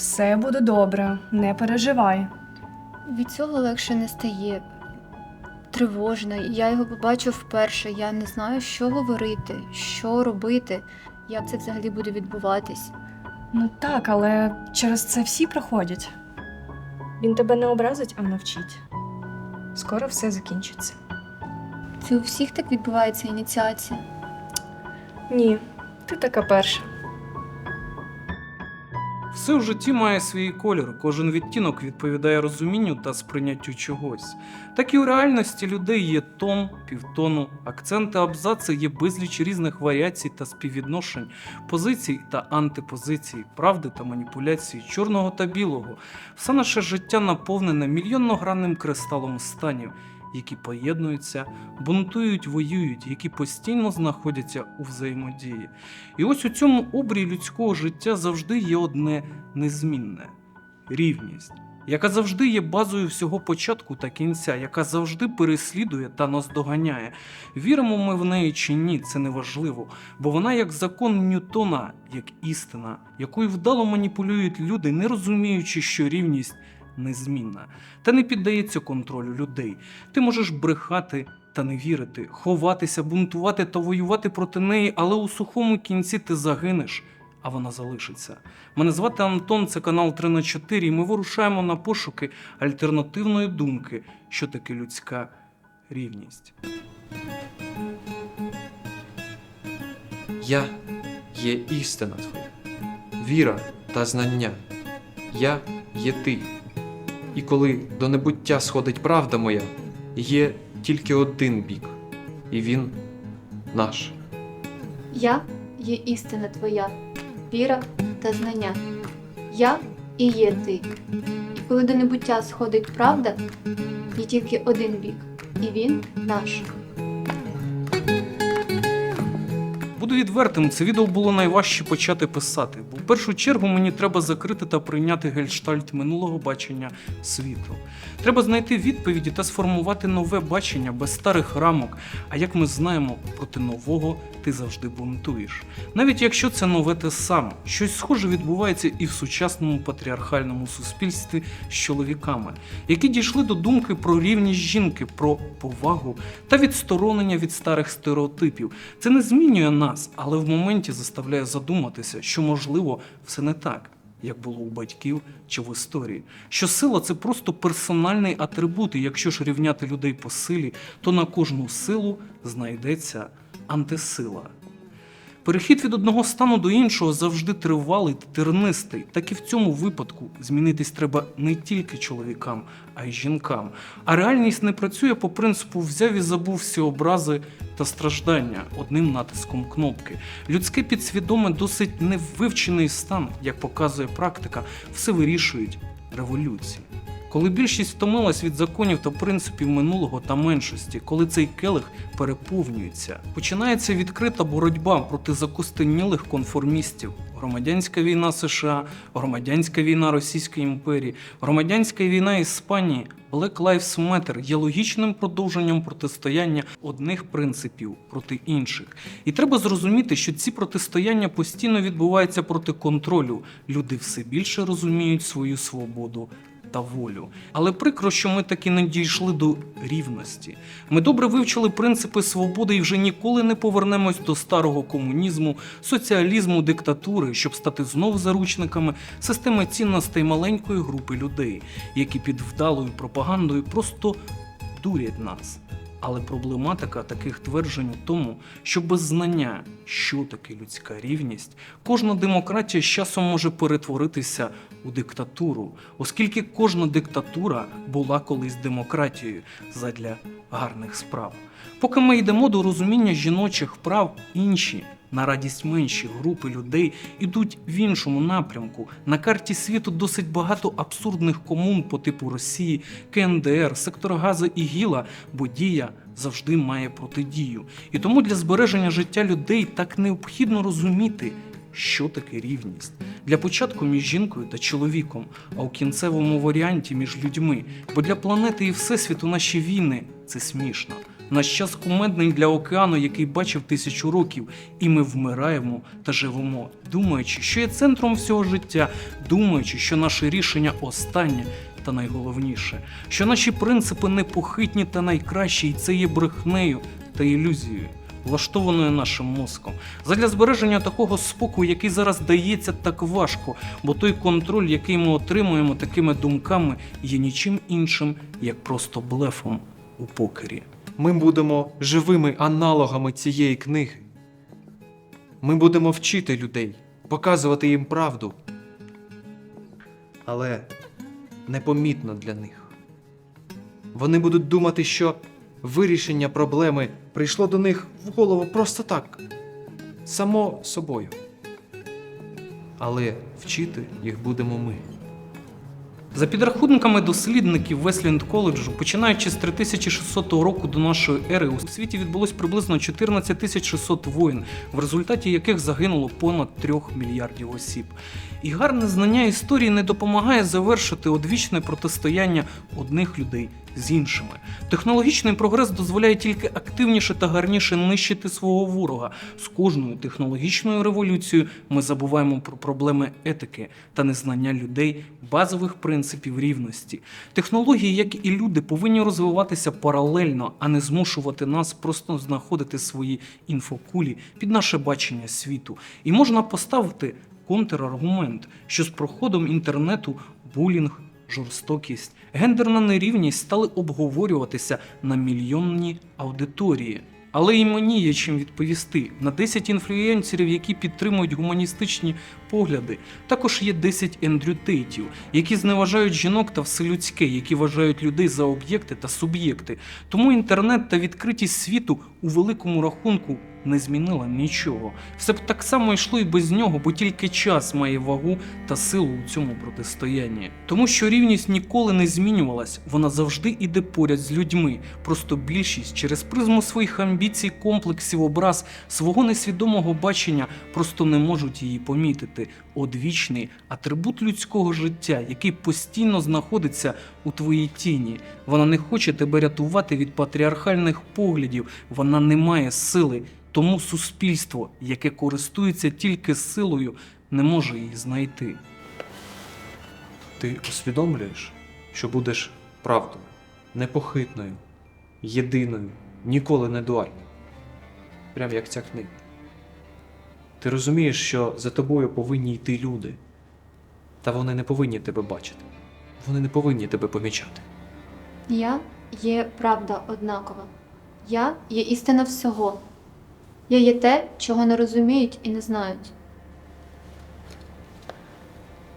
Все буде добре, не переживай. Від цього легше не стає. Тривожно. Я його побачу вперше. Я не знаю, що говорити, що робити, як це взагалі буде відбуватись. Ну так, але через це всі проходять. Він тебе не образить, а навчить. Скоро все закінчиться. Це у всіх так відбувається ініціація. Ні, ти така перша. Все в житті має свій колір, кожен відтінок відповідає розумінню та сприйняттю чогось. Так і у реальності людей є тон, півтону, акценти, абзаци є безліч різних варіацій та співвідношень, позицій та антипозицій, правди та маніпуляцій, чорного та білого. Все наше життя наповнене мільйонногранним кристалом станів, які поєднуються, бунтують, воюють, які постійно знаходяться у взаємодії. І ось у цьому обрії людського життя завжди є одне незмінне рівність, яка завжди є базою всього початку та кінця, яка завжди переслідує та наздоганяє. Віримо ми в неї чи ні, це не важливо, бо вона як закон Ньютона, як істина, якою вдало маніпулюють люди, не розуміючи, що рівність незмінна, та не піддається контролю людей. Ти можеш брехати та не вірити, ховатися, бунтувати та воювати проти неї, але у сухому кінці ти загинеш, а вона залишиться. Мене звати Антон, це канал 3 на 4, і ми вирушаємо на пошуки альтернативної думки, що таке людська рівність. Я є істина твоя, віра та знання. Я є ти. І коли до небуття сходить правда моя, є тільки один бік, і він наш. Я є істина твоя, віра та знання. Я і є ти. І коли до небуття сходить правда, є тільки один бік, і він наш. Буду відвертим, це відео було найважче почати писати, в першу чергу мені треба закрити та прийняти гельштальт минулого бачення світу. Треба знайти відповіді та сформувати нове бачення без старих рамок. А як ми знаємо, проти нового ти завжди бунтуєш. Навіть якщо це нове те саме, щось схоже відбувається і в сучасному патріархальному суспільстві з чоловіками, які дійшли до думки про рівність жінки, про повагу та відсторонення від старих стереотипів. Це не змінює нас, але в моменті заставляє задуматися, що можливо все не так. Як було у батьків чи в історії, що сила це просто персональний атрибут, і якщо ж рівняти людей по силі, то на кожну силу знайдеться антисила. Перехід від одного стану до іншого завжди тривалий та тернистий. Так і в цьому випадку змінитись треба не тільки чоловікам, а й жінкам. А реальність не працює по принципу взяв і забув всі образи та страждання одним натиском кнопки. Людське підсвідоме досить невивчений стан, як показує практика, все вирішують революції. Коли більшість втомилась від законів та принципів минулого та меншості, коли цей келих переповнюється, починається відкрита боротьба проти закостенілих конформістів. Громадянська війна США, громадянська війна Російської імперії, громадянська війна Іспанії, Black Lives Matter є логічним продовженням протистояння одних принципів проти інших. І треба зрозуміти, що ці протистояння постійно відбуваються проти контролю. Люди все більше розуміють свою свободу та волю. Але прикро, що ми таки не дійшли до рівності. Ми добре вивчили принципи свободи і вже ніколи не повернемось до старого комунізму, соціалізму, диктатури, щоб стати знов заручниками системи цінностей маленької групи людей, які під вдалою пропагандою просто дурять нас. Але проблематика таких тверджень у тому, що без знання, що таке людська рівність, кожна демократія з часом може перетворитися у диктатуру, оскільки кожна диктатура була колись демократією задля гарних справ. Поки ми йдемо до розуміння жіночих прав, інші на радість менші групи людей ідуть в іншому напрямку. На карті світу досить багато абсурдних комун по типу Росії, КНДР, сектора Газа і Гіла, бо дія завжди має протидію. І тому для збереження життя людей так необхідно розуміти, що таке рівність. Для початку між жінкою та чоловіком, а у кінцевому варіанті між людьми. Бо для планети і всесвіту наші війни це смішно. Наш час кумедний для океану, який бачив тисячу років, і ми вмираємо та живемо, думаючи, що є центром всього життя, думаючи, що наше рішення останнє та найголовніше, що наші принципи непохитні та найкращі, і це є брехнею та ілюзією. Влаштованою нашим мозком задля збереження такого спокою, який зараз дається так важко, бо той контроль, який ми отримуємо такими думками, є нічим іншим, як просто блефом у покері. Ми будемо живими аналогами цієї книги. Ми будемо вчити людей, показувати їм правду. Але непомітно для них. Вони будуть думати, що вирішення проблеми прийшло до них в голову просто так, само собою. Але вчити їх будемо ми. За підрахунками дослідників Весленд коледжу, починаючи з 3600 року до нашої ери, у світі відбулось приблизно 14 600 воїн, в результаті яких загинуло понад 3 мільярдів осіб. І гарне знання історії не допомагає завершити одвічне протистояння одних людей з іншими. Технологічний прогрес дозволяє тільки активніше та гарніше нищити свого ворога. З кожною технологічною революцією ми забуваємо про проблеми етики та незнання людей базових принципів рівності. Технології, як і люди, повинні розвиватися паралельно, а не змушувати нас просто знаходити свої інфокулі під наше бачення світу. І можна поставити контраргумент, що з проходом інтернету булінг, жорстокість, гендерна нерівність стали обговорюватися на мільйонні аудиторії. Але і мені є чим відповісти на 10 інфлюенсерів, які підтримують гуманістичні погляди. Також є 10 Ендрю Тейтів, які зневажають жінок та все людське, які вважають людей за об'єкти та суб'єкти. Тому інтернет та відкритість світу у великому рахунку не змінила нічого. Все б так само йшло і без нього, бо тільки час має вагу та силу у цьому протистоянні. Тому що рівність ніколи не змінювалась, вона завжди іде поряд з людьми. Просто більшість через призму своїх амбіцій, комплексів, образ, свого несвідомого бачення просто не можуть її помітити. Одвічний атрибут людського життя, який постійно знаходиться у твоїй тіні. Вона не хоче тебе рятувати від патріархальних поглядів, вона не має сили. Тому суспільство, яке користується тільки силою, не може її знайти. Ти усвідомлюєш, що будеш правдою, непохитною, єдиною, ніколи не дуальною. Прям як ця книга. Ти розумієш, що за тобою повинні йти люди, та вони не повинні тебе бачити. Вони не повинні тебе помічати. Я є правда однакова. Я є істина всього. Я є те, чого не розуміють і не знають.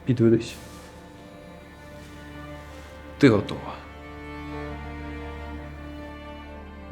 Підведись. Ти готова.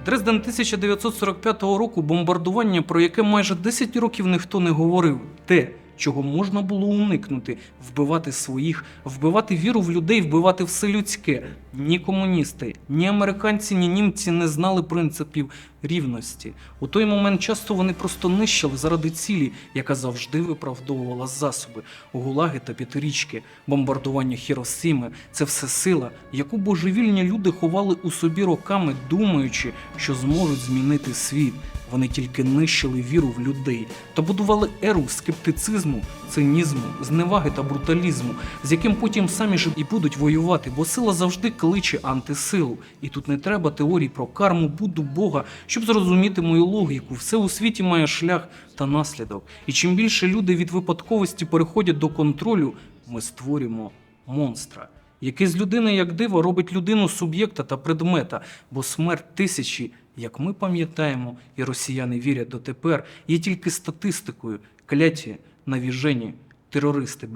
Дрезден 1945 року бомбардування, про яке майже 10 років ніхто не говорив. Те, чого можна було уникнути, вбивати своїх, вбивати віру в людей, вбивати все людське. Ні комуністи, ні американці, ні німці не знали принципів рівності. У той момент часто вони просто нищили заради цілі, яка завжди виправдовувала засоби, гулаги та п'ятирічки, бомбардування Хіросіми це все сила, яку божевільні люди ховали у собі роками, думаючи, що зможуть змінити світ. Вони тільки нищили віру в людей та будували еру скептицизму, цинізму, зневаги та бруталізму, з яким потім самі ж і будуть воювати, бо сила завжди кличе антисилу. І тут не треба теорій про карму, Будду Бога, щоб зрозуміти мою логіку. Все у світі має шлях та наслідок. І чим більше люди від випадковості переходять до контролю, ми створюємо монстра. Який з людини, як диво, робить людину суб'єкта та предмета, бо смерть тисячі, як ми пам'ятаємо, і росіяни вірять дотепер, є тільки статистикою, кляті, навіжені, терористи,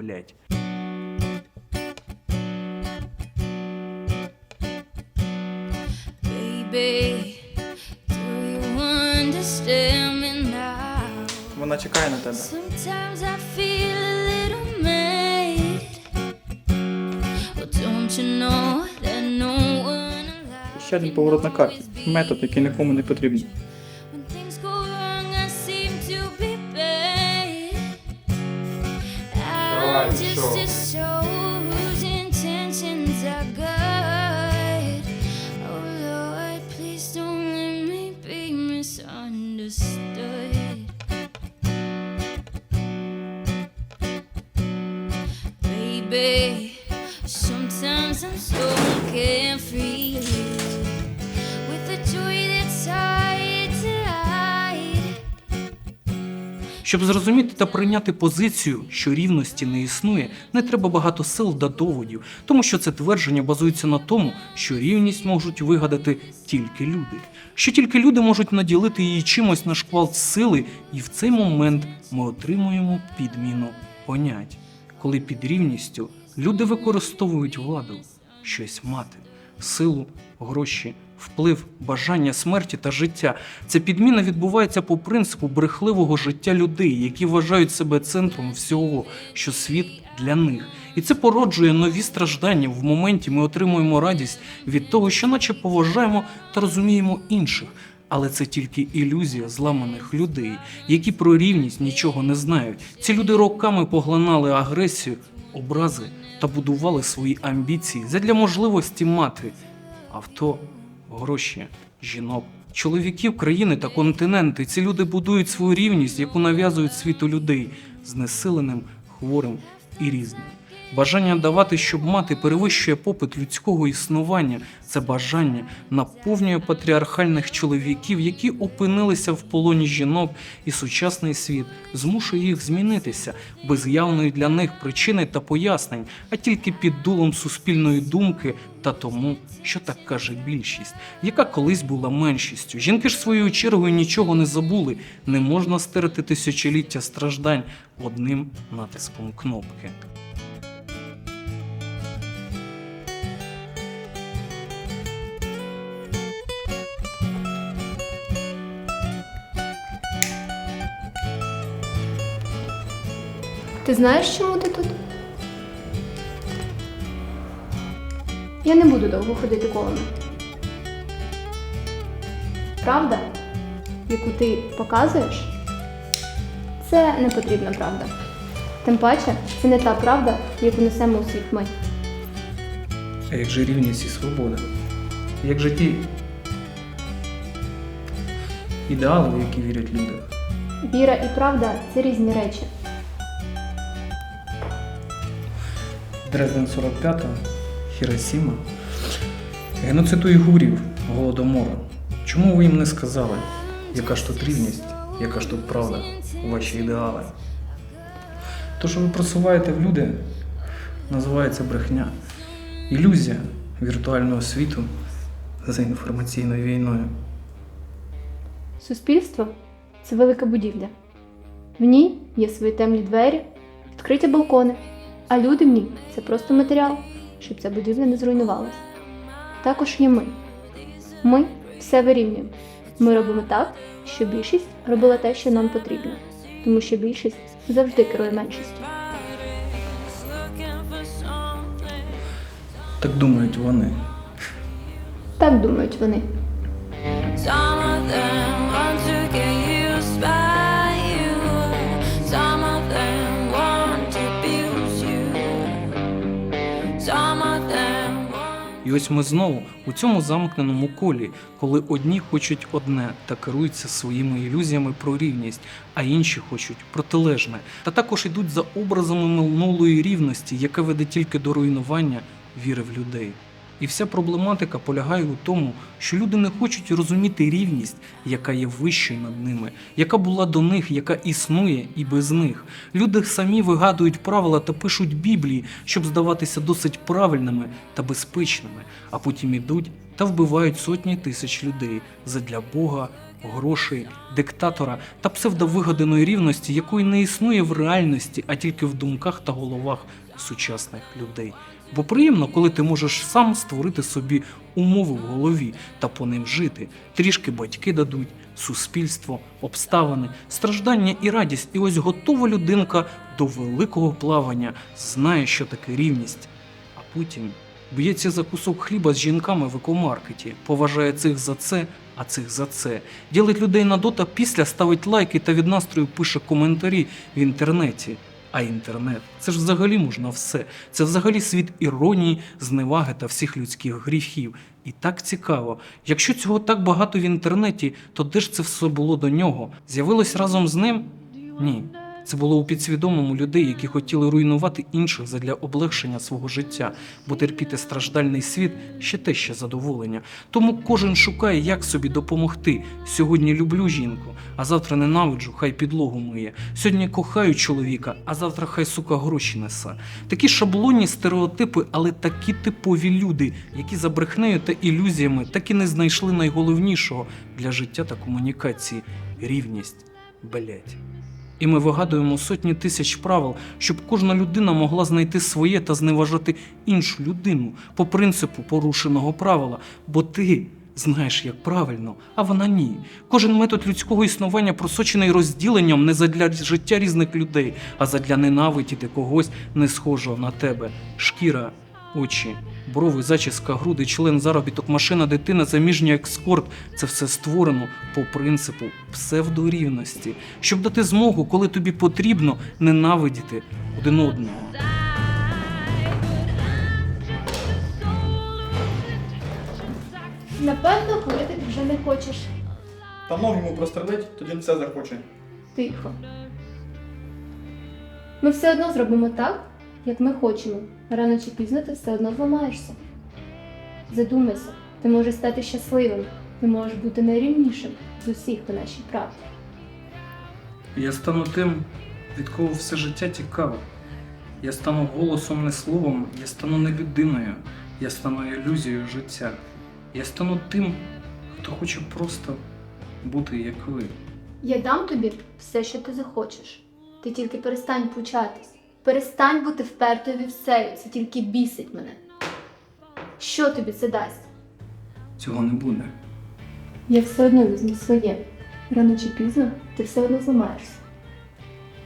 now? Вона чекає на тебе. ще один поворот на карті. Метод, який нікому не потрібен. baby Щоб зрозуміти та прийняти позицію, що рівності не існує, не треба багато сил та доводів, тому що це твердження базується на тому, що рівність можуть вигадати тільки люди, що тільки люди можуть наділити її чимось на шквалт сили, і в цей момент ми отримуємо підміну понять, коли під рівністю люди використовують владу, щось мати, силу, гроші. Вплив, бажання смерті та життя. Ця підміна відбувається по принципу брехливого життя людей, які вважають себе центром всього, що світ для них. І це породжує нові страждання. В моменті ми отримуємо радість від того, що наче поважаємо та розуміємо інших. Але це тільки ілюзія зламаних людей, які про рівність нічого не знають. Ці люди роками поглинали агресію, образи та будували свої амбіції задля можливості мати авто, гроші, жінок, чоловіків, країни та континенти. Ці люди будують свою рівність, яку нав'язують світу людей, знесиленим, хворим і різним. Бажання давати, щоб мати, перевищує попит людського існування. Це бажання наповнює патріархальних чоловіків, які опинилися в полоні жінок, і сучасний світ змушує їх змінитися без явної для них причини та пояснень, а тільки під дулом суспільної думки та тому, що так каже більшість, яка колись була меншістю. Жінки ж своєю чергою нічого не забули. Не можна стерти тисячоліття страждань одним натиском кнопки. Ти знаєш, чому ти тут? Я не буду довго ходити колами. Правда, яку ти показуєш, це не потрібна правда. Тим паче, це не та правда, яку несемо у світ ми. А як же рівність і свобода? Як же ті ідеали, в які вірять люди? Віра і правда це різні речі. Дрезден 45, Хіросіма. Геноцид уйгурів, голодомора. Чому ви їм не сказали, яка ж тут рівність, яка ж тут правда, ваші ідеали? То, що ви просуваєте в люди, називається брехня. Ілюзія віртуального світу за інформаційною війною. Суспільство це велика будівля. В ній є свої темні двері, відкриті балкони, а люди в ній це просто матеріал, щоб ця будівля не зруйнувалась. Також є ми. Ми все вирівнюємо. Ми робимо так, щоб більшість робила те, що нам потрібно, тому що більшість завжди керує меншістю. Так думають вони. Так думають вони. Ось ми знову у цьому замкненому колі, коли одні хочуть одне та керуються своїми ілюзіями про рівність, а інші хочуть протилежне, та також йдуть за образами минулої рівності, яке веде тільки до руйнування віри в людей. І вся проблематика полягає у тому, що люди не хочуть розуміти рівність, яка є вищою над ними, яка була до них, яка існує і без них. Люди самі вигадують правила та пишуть Біблії, щоб здаватися досить правильними та безпечними, а потім ідуть та вбивають сотні тисяч людей задля Бога, грошей, диктатора та псевдовигаданої рівності, якої не існує в реальності, а тільки в думках та головах сучасних людей. Бо приємно, коли ти можеш сам створити собі умови в голові та по ним жити. Трішки батьки дадуть, суспільство, обставини, страждання і радість. І ось готова людинка до великого плавання, знає, що таке рівність. А потім б'ється за кусок хліба з жінками в екомаркеті, поважає цих за це, а цих за це. Ділить людей на дота, після ставить лайки та від настрою пише коментарі в інтернеті. А інтернет це ж взагалі можна все. Це взагалі світ іронії, зневаги та всіх людських гріхів. І так цікаво. Якщо цього так багато в інтернеті, то де ж це все було до нього? З'явилось разом з ним? Ні. Це було у підсвідомому людей, які хотіли руйнувати інших задля облегшення свого життя, бо терпіти страждальний світ ще те ще задоволення. Тому кожен шукає, як собі допомогти. Сьогодні люблю жінку, а завтра ненавиджу, хай підлогу миє. Сьогодні кохаю чоловіка, а завтра хай сука гроші несе. Такі шаблонні стереотипи, але такі типові люди, які за брехнею та ілюзіями так і не знайшли найголовнішого для життя та комунікації рівність. Блять. І ми вигадуємо сотні тисяч правил, щоб кожна людина могла знайти своє та зневажати іншу людину по принципу порушеного правила, бо ти знаєш, як правильно, а вона ні. Кожен метод людського існування просочений розділенням не задля життя різних людей, а задля ненавидіти когось не схожого на тебе. Шкіра, очі, брови, зачіска, груди, член, заробіток, машина, дитина, заміжній екскорт це все створено по принципу псевдорівності, щоб дати змогу, коли тобі потрібно ненавидіти один одного. Напевно, курити ти вже не хочеш. Та ноги йому прострелить, тоді все захоче. Тихо. Ми все одно зробимо так, як ми хочемо. Рано чи пізно ти все одно зламаєшся. Задумайся, ти можеш стати щасливим, ти можеш бути найрівнішим з усіх у нашій правді. Я стану тим, від кого все життя цікаво. Я стану голосом не словом, я стану не людиною, я стану ілюзією життя. Я стану тим, хто хоче просто бути як ви. Я дам тобі все, що ти захочеш. Ти тільки перестань пучатись. Перестань бути впертою вівцею, це тільки бісить мене. Що тобі це дасть? Цього не буде. Я все одно візьму своє. Рано чи пізно ти все одно зламаєшся.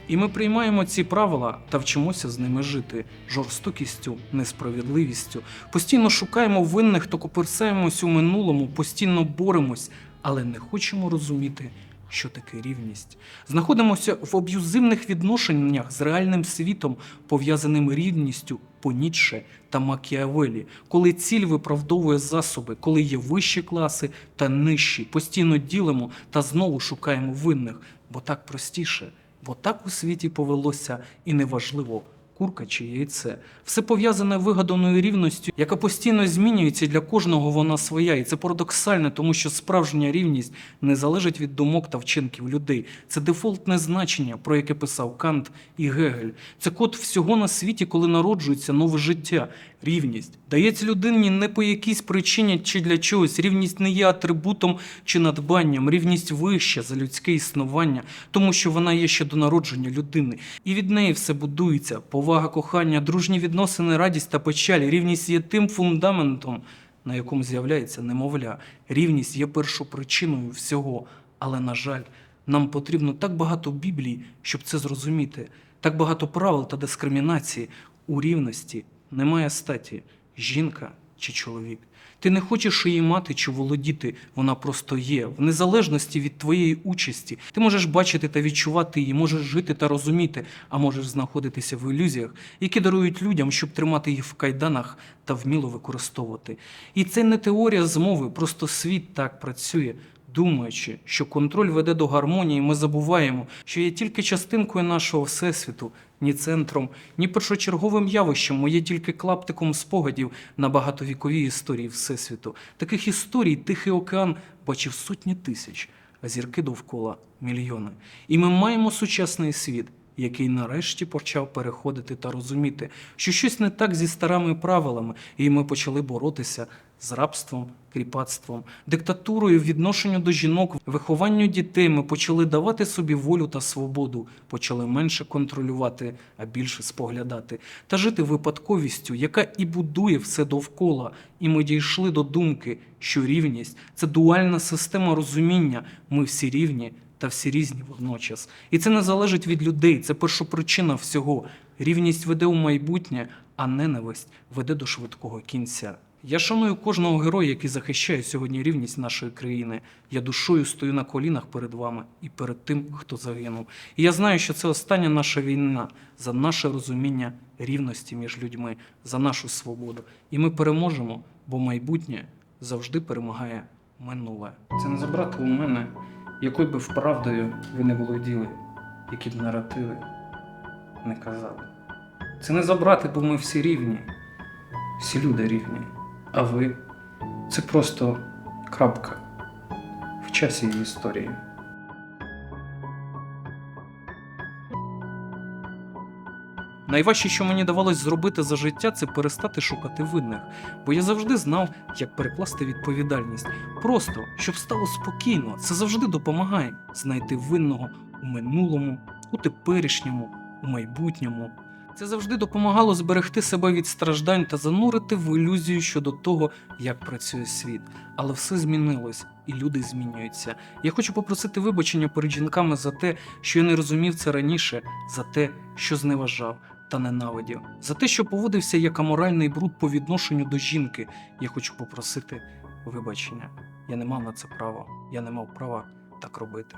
І ми приймаємо ці правила та вчимося з ними жити жорстокістю, несправедливістю. Постійно шукаємо винних та коперсаємось у минулому, постійно боремось, але не хочемо розуміти, що таке рівність. Знаходимося в аб'юзивних відношеннях з реальним світом, пов'язаним рівністю по Ніцше та Макіавелі, коли ціль виправдовує засоби, коли є вищі класи та нижчі. Постійно ділимо та знову шукаємо винних, бо так простіше. Бо так у світі повелося, і неважливо, курка чи яйце. Все пов'язане вигаданою рівністю, яка постійно змінюється і для кожного вона своя. І це парадоксально, тому що справжня рівність не залежить від думок та вчинків людей. Це дефолтне значення, про яке писав Кант і Гегель. Це код всього на світі, коли народжується нове життя. Рівність дається людині не по якійсь причині чи для чогось. Рівність не є атрибутом чи надбанням. Рівність вища за людське існування, тому що вона є ще до народження людини. І від неї все будується: повага, кохання, дружні відносини, радість та печаль. Рівність є тим фундаментом, на якому з'являється немовля. Рівність є першопричиною всього. Але, на жаль, нам потрібно так багато Біблії, щоб це зрозуміти, так багато правил та дискримінації у рівності. Немає статі жінка чи чоловік. Ти не хочеш її мати чи володіти, вона просто є. В незалежності від твоєї участі. Ти можеш бачити та відчувати її, можеш жити та розуміти, а можеш знаходитися в ілюзіях, які дарують людям, щоб тримати їх в кайданах та вміло використовувати. І це не теорія змови, просто світ так працює. Думаючи, що контроль веде до гармонії, ми забуваємо, що є тільки частинкою нашого всесвіту, ні центром, ні першочерговим явищем, ми є тільки клаптиком спогадів на багатовіковій історії всесвіту. Таких історій Тихий океан бачив сотні тисяч, а зірки довкола мільйони. І ми маємо сучасний світ, який нарешті почав переходити та розуміти, що щось не так зі старими правилами, і ми почали боротися з рабством, кріпацтвом, диктатурою, відношенню до жінок, вихованню дітей. Ми почали давати собі волю та свободу, почали менше контролювати, а більше споглядати, та жити випадковістю, яка і будує все довкола. І ми дійшли до думки, що рівність це дуальна система розуміння. Ми всі рівні та всі різні водночас. І це не залежить від людей, це першопричина всього. Рівність веде у майбутнє, а ненависть веде до швидкого кінця. Я шаную кожного героя, який захищає сьогодні рівність нашої країни. Я душою стою на колінах перед вами і перед тим, хто загинув. І я знаю, що це остання наша війна за наше розуміння рівності між людьми, за нашу свободу. І ми переможемо, бо майбутнє завжди перемагає минуле. Це не забрати у мене, якою би вправдою ви не володіли, які б наративи не казали. Це не забрати, бо ми всі рівні. Всі люди рівні. А ви це просто крапка в часі історії. Найважче, що мені давалось зробити за життя, це перестати шукати винних, бо я завжди знав, як перекласти відповідальність. Просто щоб стало спокійно, це завжди допомагає знайти винного у минулому, у теперішньому, у майбутньому. Це завжди допомагало зберегти себе від страждань та занурити в ілюзію щодо того, як працює світ. Але все змінилось, і люди змінюються. Я хочу попросити вибачення перед жінками за те, що я не розумів це раніше, за те, що зневажав та ненавидів, за те, що поводився як аморальний бруд по відношенню до жінки. Я хочу попросити вибачення. Я не мав на це права, я не мав права так робити.